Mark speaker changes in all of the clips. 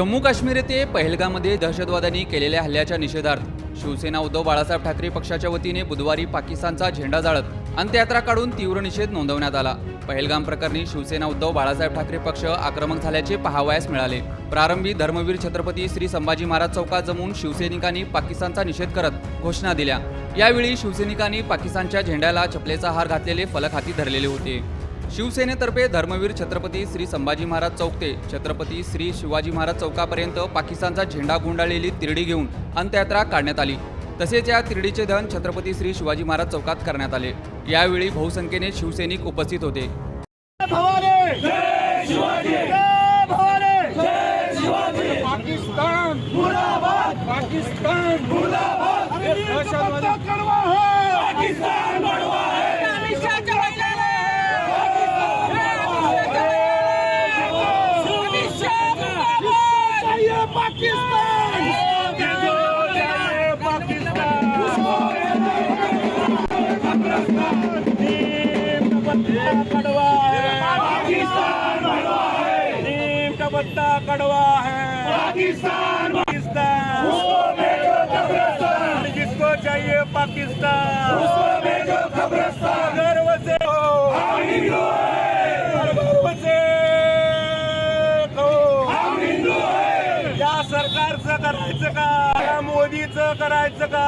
Speaker 1: जम्मू काश्मीर येथे पहलगामध्ये दहशतवाद्यांनी केलेल्या हल्ल्याच्या निषेधार्थ. शिवसेना उद्धव बाळासाहेब ठाकरे पक्षाच्या वतीने बुधवारी पाकिस्तानचा झेंडा जाळत अंत्ययात्रा काढून तीव्र निषेध नोंदवण्यात आला. पहलगाम प्रकरणी शिवसेना उद्धव बाळासाहेब ठाकरे पक्ष आक्रमक झाल्याचे पाहावयास मिळाले. प्रारंभी धर्मवीर छत्रपती श्री संभाजी महाराज चौकात जमून शिवसैनिकांनी पाकिस्तानचा निषेध करत घोषणा दिल्या. यावेळी शिवसैनिकांनी पाकिस्तानच्या झेंड्याला चपलेचा हार घातलेले फलक हाती धरलेले होते. शिवसेनेतर्फे धर्मवीर छत्रपती श्री संभाजी महाराज चौक ते छत्रपती श्री शिवाजी महाराज चौकापर्यंत पाकिस्तानचा झेंडा गुंडाळलेली तिरडी घेऊन अंत्ययात्रा काढण्यात आली. तसेच या तिरडीचे दहन छत्रपती श्री शिवाजी महाराज चौकात करण्यात आले. यावेळी बहुसंख्येने शिवसैनिक उपस्थित होते.
Speaker 2: भवानी! जय शिवाजी जय भवानी! जय शिवाजी पाकिस्तान! पत्ता कड़वा है। पाकिस्तान। पाकिस्तान। जिसको चाहिए पाकिस्तान। गर्व से हो गर्व से हो। या सरकारचं करायचं का? या मोदीचं करायचं का?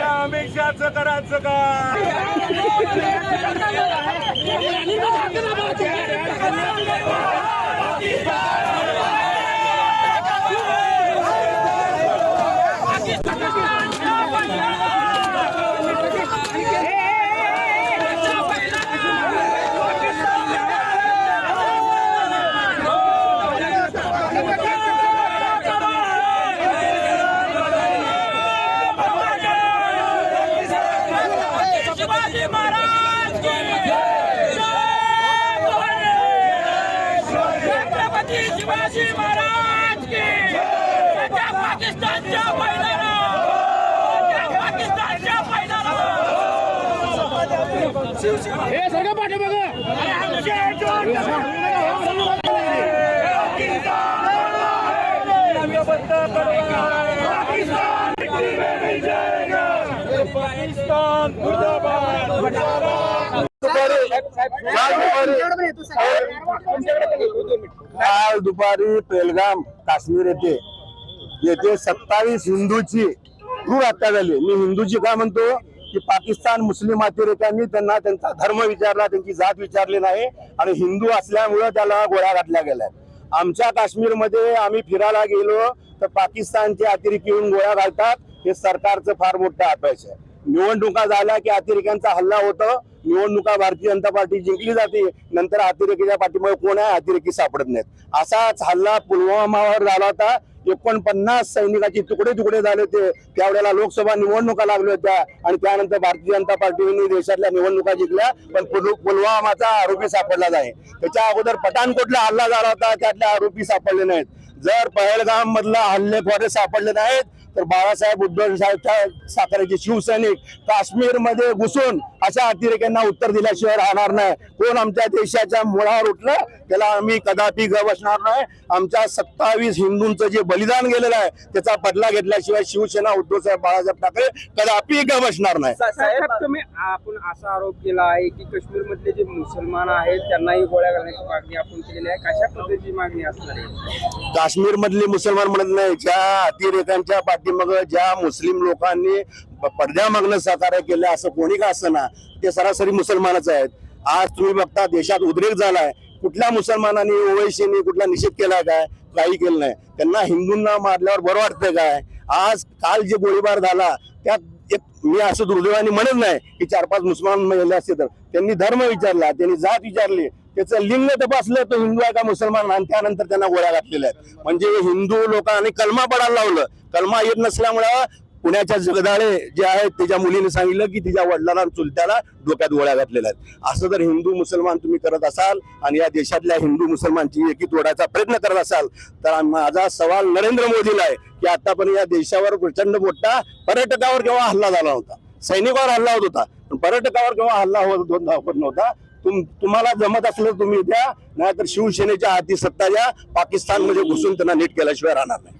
Speaker 2: या अमित शहाचं करायचं का?
Speaker 3: शिवाजी महाराज की पाकिस्तानच्या पाकिस्तानच्या
Speaker 2: हे सगळं पाकिस्तान मुर्दाबाद
Speaker 4: दुपारी पेलगाम काश्मीर येथे. येथे सत्तावीस हिंदूची क्रूर हत्या झाली. मी हिंदूची का म्हणतो? की पाकिस्तान मुस्लिम अतिरेक्यांनी त्यांना त्यांचा धर्म विचारला त्यांची जात विचारली नाही आणि हिंदू असल्यामुळं त्याला गोळ्या घातल्या गेल्या. आमच्या काश्मीरमध्ये आम्ही फिरायला गेलो तर पाकिस्तानचे अतिरेकी येऊन गोळ्या घालतात. हे सरकारचं फार मोठं अपयश आहे. निवडणुका झाल्या की अतिरेक्यांचा हल्ला होतो. निवडणुका भारतीय जनता पार्टी जिंकली जाते नंतर अतिरेकीच्या पाठीमुळे कोण आहे अतिरेकी सापडत नाहीत. असाच हल्ला पुलवामावर झाला होता. एकोणपन्नास सैनिकाचे तुकडे तुकडे झाले होते. त्यावेळेला लोकसभा निवडणुका लागल्या होत्या आणि त्यानंतर भारतीय जनता पार्टीने देशातल्या निवडणुका जिंकल्या पण पुलवामाचा आरोपी सापडला नाही. त्याच्या अगोदर पठाणकोटला हल्ला झाला होता. त्यातले आरोपी सापडले नाहीत. जर पहलगाम मधला हल्लेखोरे सापडले नाहीत तर बाळासाहेब उद्धव साहेबच्या साताऱ्याचे शिवसैनिक काश्मीरमध्ये घुसून अशा अतिरेक्यांना उत्तर दिल्याशिवाय राहणार नाही. कोण आमच्या देशाच्या मुळावर उठलं त्याला आम्ही कदापि ग बसणार नाही. आमच्या सत्तावीस हिंदूंचं जे बलिदान गेलेलं आहे त्याचा बदला घेतल्याशिवाय शिवसेना उद्धव साहेब बाळासाहेब ठाकरे कदापि ग बसणार नाही
Speaker 5: साहेब तुम्ही आपण असा आरोप केला आहे की काश्मीर मधले जे मुसलमान आहेत त्यांनाही गोळ्या घालण्याची मागणी आपण केलेली आहे. कशा पद्धतीची मागणी असणार आहे?
Speaker 4: काश्मीर मधले मुसलमान म्हणत नाही ज्या अतिरेकांच्या पाठीमाग ज्या मुस्लिम लोकांनी प- पडद्यामागणं सहकार्य केलं असं कोणी का असं ते सरासरी मुसलमानच आहेत. आज तुम्ही बघता देशात उद्रेक झालाय. कुठल्या मुसलमानांनी ओवैसीने कुठला निषेध केला काय? काही केलं नाही. त्यांना हिंदूंना मारल्यावर बरं वाटतं काय? आज काल जे गोळीबार झाला त्यात एक मी असं दुर्दैवाने म्हणत नाही की चार पाच मुसलमान मेले असते तर. त्यांनी धर्म विचारला त्यांनी जात विचारली. त्याचं लिंग तपासलं तो हिंदू आहे का मुसलमान? आणि त्यानंतर त्यांना गोळ्या घातलेल्या आहेत. म्हणजे हिंदू लोकांनी कलमा पडायला लावलं. कलमा येत नसल्यामुळं पुण्याच्या जगदाळे जे आहेत त्याच्या मुलीने सांगितलं की तिच्या वडिलांना चुलत्याला डोक्यात गोळ्या घातलेल्या आहेत. असं जर हिंदू मुसलमान तुम्ही करत असाल आणि या देशातल्या हिंदू मुसलमानची एकी तोडायचा प्रयत्न करत असाल तर माझा सवाल नरेंद्र मोदीला आहे की आतापर्यंत या देशावर प्रचंड मोठा पर्यटकावर केव्हा हल्ला झाला होता सैनिकावर हल्ला होत होता. पण पर्यटकावर केव्हा हल्ला होत होत नव्हता? तुम तुम्हाला जमत असलं तुम्ही द्या नाहीतर शिवसेनेच्या हाती सत्ता द्या पाकिस्तानमध्ये म्हणजे घुसून त्यांना नीट केल्याशिवाय राहणार नाही.